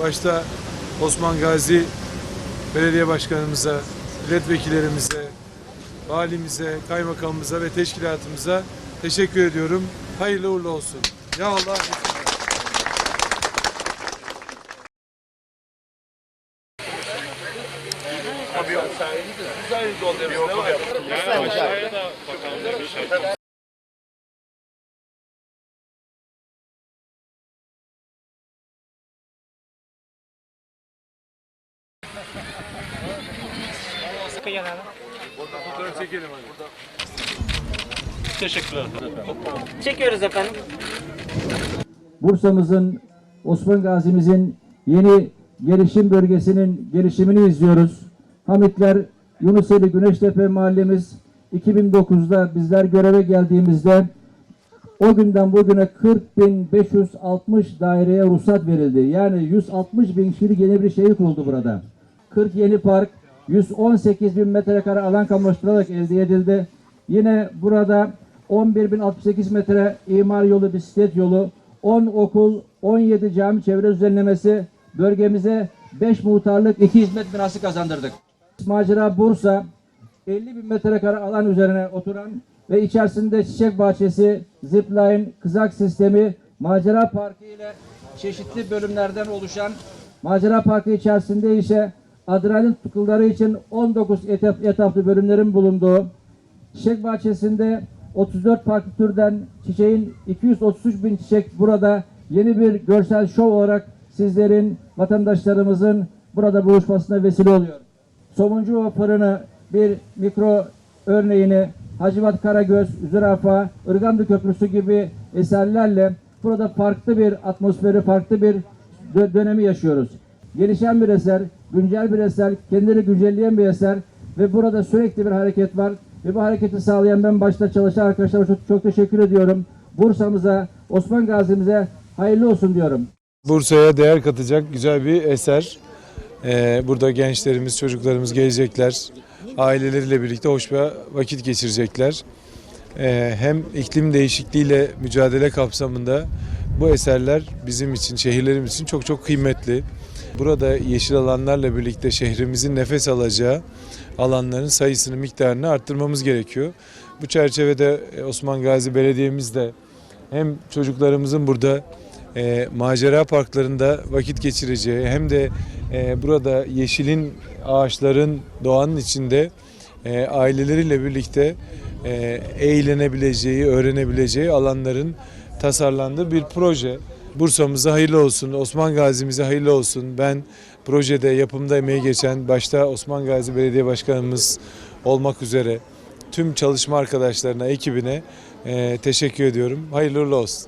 Başta Osman Gazi Belediye Başkanımıza, milletvekillerimize, valimize, kaymakamımıza ve teşkilatımıza teşekkür ediyorum. Hayırlı uğurlu olsun. Ya Allah. Fotoğraf çekelim hadi. Çekiyoruz efendim. Bursa'mızın, Osman Gazi'mizin yeni gelişim bölgesinin gelişimini izliyoruz. Hamitler, Yunuseli Güneştepe mahallemiz 2009'da bizler göreve geldiğimizde o günden bugüne 40.560 daireye ruhsat verildi. Yani 160 bin kişilik yeni bir şehir kuruldu burada. 40 yeni park, 118 bin metrekare alan kamulaştırılarak elde edildi. Yine burada 11.068 metre imar yolu, bisiklet yolu, 10 okul, 17 cami çevre düzenlemesi, bölgemize 5 muhtarlık, 2 hizmet binası kazandırdık. Macera Bursa, 50 bin metrekare alan üzerine oturan ve içerisinde çiçek bahçesi, zipline, kızak sistemi, macera parkı ile çeşitli bölümlerden oluşan macera parkı içerisinde ise adrenalin tutukluları için 19 etap, etaplı bölümlerin bulunduğu Çiçek bahçesinde 34 farklı türden çiçeğin 233 bin çiçek burada yeni bir görsel şov olarak sizlerin, vatandaşlarımızın burada buluşmasına vesile oluyor. Somuncu fırını bir mikro örneğini Hacivat Karagöz, Zürafa, Irgandı Köprüsü gibi eserlerle burada farklı bir atmosferi, farklı bir dö- dönemi yaşıyoruz. Gelişen bir eser, güncel bir eser, kendini güncelleyen bir eser ve burada sürekli bir hareket var. Ve bu hareketi sağlayan ben başta çalışan arkadaşlarıma çok, çok teşekkür ediyorum. Bursa'mıza, Osman Gazi'mize hayırlı olsun diyorum. Bursa'ya değer katacak güzel bir eser. Ee, burada gençlerimiz, çocuklarımız gelecekler. Aileleriyle birlikte hoş bir vakit geçirecekler. Ee, hem iklim değişikliğiyle mücadele kapsamında bu eserler bizim için, şehirlerimiz için çok çok kıymetli. Burada yeşil alanlarla birlikte şehrimizin nefes alacağı alanların sayısını, miktarını arttırmamız gerekiyor. Bu çerçevede e, Osman Gazi Belediye'miz de hem çocuklarımızın burada e, macera parklarında vakit geçireceği hem de e, burada yeşilin, ağaçların, doğanın içinde e, aileleriyle birlikte e, eğlenebileceği, öğrenebileceği alanların tasarlandığı bir proje. Bursa'mıza hayırlı olsun, Osman Gazi'mize hayırlı olsun. Ben projede yapımda emeği geçen başta Osman Gazi Belediye Başkanımız olmak üzere tüm çalışma arkadaşlarına, ekibine e, teşekkür ediyorum. Hayırlı olsun.